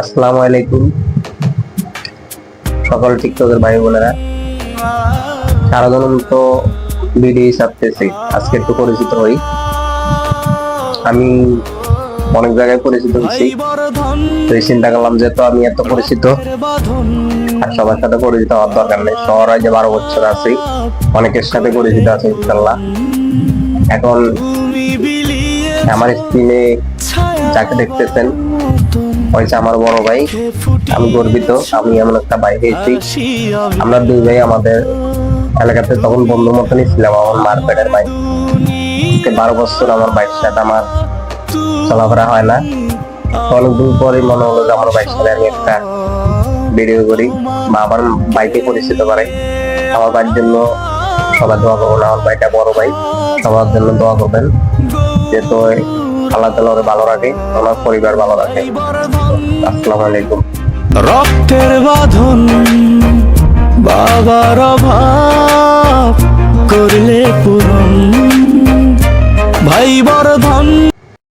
আসসালামু আলাইকুম সকল টিকটকের ভাই বোনেরা সারাদিন তো ভিডিও ছাড়তেছি, আজকে একটু পরিচিত হই। আমি অনেক জায়গায় পরিচিত হয়েছি। তো চিন্তা করলাম যে তো আমি এত পরিচিত, আর সবার সাথে পরিচিত হওয়ার দরকার নেই। শহরে যে বারো বছর আছি, অনেকের সাথে পরিচিত আছে, ইনশাল্লাহ। এখন আমার স্ক্রিনে যাকে দেখতেছেন হয়েছে আমার বড় ভাই, আমি গর্বিত, আমি এমন একটা ভাই পেয়েছি আমরা দুই ভাই আমাদের এলাকাতে তখন বন্ধু মতনই ছিলাম, আমার মার পেটের ভাই। বারো বছর আমার ভাইয়ের সাথে আমার চলাফেরা হয় না। অনেকদিন পরে মনে হলো যে আমার ভাইয়ের সাথে আমি একটা ভিডিও করি বা আমার বাইকে পরিচিত করে আমার ভাইয়ের জন্য সবাই দোয়া করবেন, আমার ভাইটা বড় ভাই। সবার জন্য দোয়া করবেন। যেহেতু আল্লাহ তালা ভালো রাখে, আমার পরিবার ভালো রাখে। আসসালামু আলাইকুম। রক্তের বাঁধন বাবার অভাব করলে পূরণ। ভাই বড়